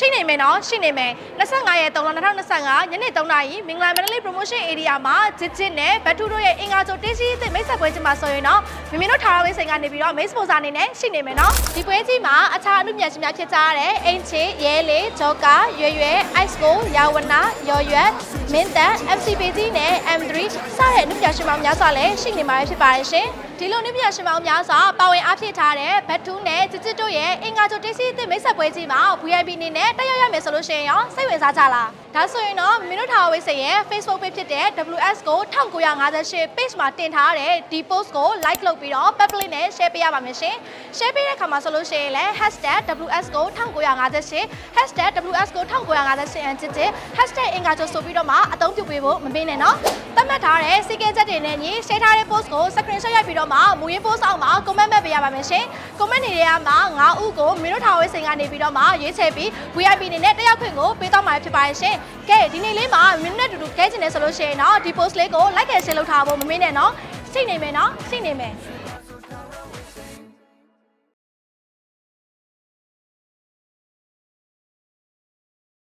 ရှိနေမယ်နော်ရှိနေမယ်25ရက်3လ2025ညနေ3နာရီမင်္ဂလာမန္တလေး promotion area မှာဂျစ်ဂျစ်နဲ့ဘတ်ထူတို့ရဲ့အင်္ဂါချိုတေးကြီးတဲ့မိတ်ဆက်ပွဲကြီးမှာဆိုရင်တော့မမင်းတို့ထာဝရဝင်းစိန်ကနေပြီးတော့ main sponsor အနေနဲ့ရှိနေမယ်နော်ဒီပွဲကြီးမှာအခြားအမှုမြတ်ရှင်များဖြစ်ကြတဲ့အင်ချေရဲလေးဂျောကာရွယ်ရွယ် ice go ယာဝနာရော်ရွယ် မင်းတန် MC ပေကြီးနဲ့ M3 စတဲ့အမှုမြတ်ရှင်များများစွာလည်းရှိနေမှာဖြစ်ပါတယ်ရှင်ဒီလိုနည်းပြရှင်မောင်များစွာပါဝင်အားဖြည့်ထားတဲ့ဘတ်တူးနဲ့ဂျစ်ဂျစ်တို့ရဲ့အင်္ဂါချိုတေးစီအသစ်မိတ်ဆက်ပွဲကြီးမှာ VIP အနေနဲ့တက်ရောက်ရမယ်ဆိုလို့ရှိရင်ရောစိတ်ဝင်စားကြလားဒါဆိုရင်တော့မင်းတို့ထာဝေးစိန်ရဲ့ Facebook page ဖြစ်တဲ့ WS ကို1958 page မှာတင်ထားတဲ့ဒီ post ကို like လုပ်ပြီးတော့ public နဲ့ share ပေးရပါမယ်ရှင် share ပေးတဲ့အခါမှာဆိုလို့ရှိရင်လည်း #WS ကို1958 #WS ကို1958အန်ချစ်ချစ်#အင်္ဂါချိုဆိုပြီးတော့မှအသုံးပြုပေးဖို့မမေ့နဲ့နော်သတ်မှတ်ထားတဲ့စီကဲချက်တွေနဲ့ညီ share ထားတဲ့ post ကို screenshot ရိုက်ပြီးတော့မှမူရင်း post အောက်မှာ comment မဲ့ပေးရပါမယ်ရှင် comment တွေထဲမှာ9ဦးကိုမင်းတို့ထာဝေးစိန်ကနေပြီးတော့မှရွေးချယ်ပြီး VIP အနေနဲ့တက်ရောက်ခွင့်ကိုပေးတော့မှာဖြစ်ပါတယ်ရှင်ကဲဒီနေ့လေးမှာမင်းတို့နဲ့အတူတူကဲချင်တယ်ဆိုလို့ရှိရင်တော့ဒီ post လေးကို like and share လုပ်ထားဖို့မမေ့နဲ့နော်စိတ်နေမယ်နော်စိတ်နေမယ်